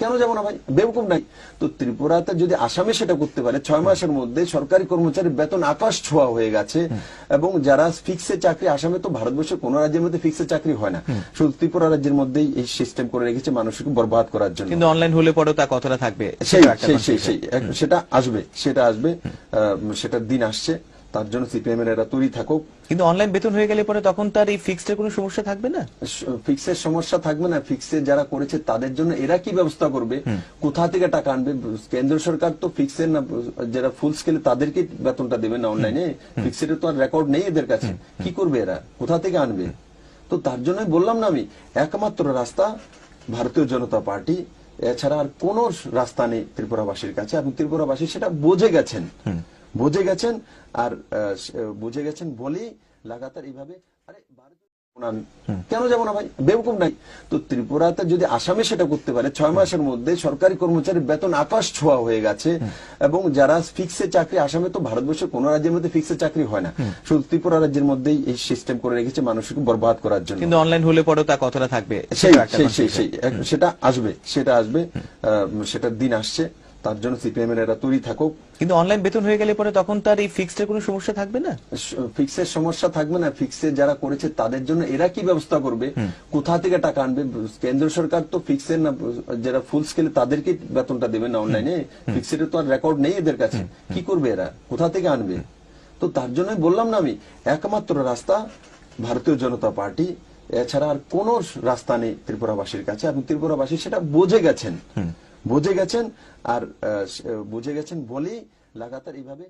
কেন যাব না ভাই? বেবকুম নাই। তো ত্রিপুরাতে যদি আসামে সেটা করতে পারে ছয় মাসের মধ্যে সরকারি কর্মচারীর বেতন আকাশ ছোঁয়া হয়ে গেছে এবং যারা ফিক্সে চাকরি আসামে তো ভারতবর্ষের কোন রাজ্যের মধ্যে ফিক্সে চাকরি হয় না। শুধু ত্রিপুরা রাজ্যের মধ্যেই এই সিস্টেম করে রেখেছে মানুষকে বরবাদ করার জন্য। কিন্তু অনলাইন হলে পরেও তা কতটা থাকবে। সেই সেই সেটা আসবে সেটা আসবে আহ, সেটার দিন আসছে। তার জন্য সিপিএম এর এরা তৈরি থাকুক। কিন্তু অনলাইন বেতন হয়ে গেলে পরে তখন তার এই ফিক্সড কোনো সমস্যা থাকবে না? ফিক্সের সমস্যা থাকবে না। ফিক্সে যারা করেছে তাদের জন্য এরা কি ব্যবস্থা করবে? কোথা থেকে টাকা আনবে? কেন্দ্র সরকার তো ফিক্সের না যারা ফুল স্কেলে তাদেরকে বেতনটা দেবে না অনলাইনে ফিক্সের তো আর রেকর্ড নেই এদের কাছে। কি করবে এরা? কোথা থেকে আনবে? তো তার জন্যই বললাম না আমি একমাত্র রাস্তা ভারতীয় জনতা পার্টি। এছাড়া আর কোন রাস্তা নেই ত্রিপুরাবাসীর কাছে। এবং ত্রিপুরাবাসী সেটা বোঝে গেছেন। বুঝে গেছেন আর বুঝে গেছেন বলেই লাগাতার এইভাবে আরে। কেন যাব না ভাই? বেবকুম নাই। তো ত্রিপুরাতে যদি আসামে সেটা করতে পারে ছয় মাসের মধ্যে সরকারি কর্মচারীর বেতন আকাশ ছোঁয়া হয়ে গেছে এবং যারা ফিক্সে চাকরি আসামে তো ভারতবর্ষের কোন রাজ্যের মধ্যে ফিক্সে চাকরি হয় না। শুধু ত্রিপুরা রাজ্যের মধ্যেই এই সিস্টেম করে রেখেছে মানুষকে বরবাদ করার জন্য। কিন্তু অনলাইন হলে পরেও তা কতটা থাকবে। সেই সেই সেই সেটা আসবে সেটা আসবে আহ, সেটার দিন আসছে। তার জন্য সিপিএম এর এরা তৈরি থাকুক। কিন্তু অনলাইন বেতন হয়ে গেলে পরে তখন তার এই ফিক্সড কোনো সমস্যা থাকবে না? ফিক্সের সমস্যা থাকবে না। ফিক্সে যারা করেছে তাদের জন্য এরা কি ব্যবস্থা করবে? কোথা থেকে টাকা আনবে? কেন্দ্র সরকার তো ফিক্সের না যারা ফুল স্কেলে তাদেরকে বেতনটা দেবে না অনলাইনে ফিক্সের তো আর রেকর্ড নেই এদের কাছে। কি করবে এরা? কোথা থেকে আনবে? তো তার জন্যই বললাম না আমি একমাত্র রাস্তা ভারতীয় জনতা পার্টি। এছাড়া আর কোন রাস্তা নেই ত্রিপুরাবাসীর কাছে। এবং ত্রিপুরাবাসী সেটা বুঝে গেছেন। বুঝে গেছেন আর বুঝে গেছেন বলেই লাগাতার এইভাবে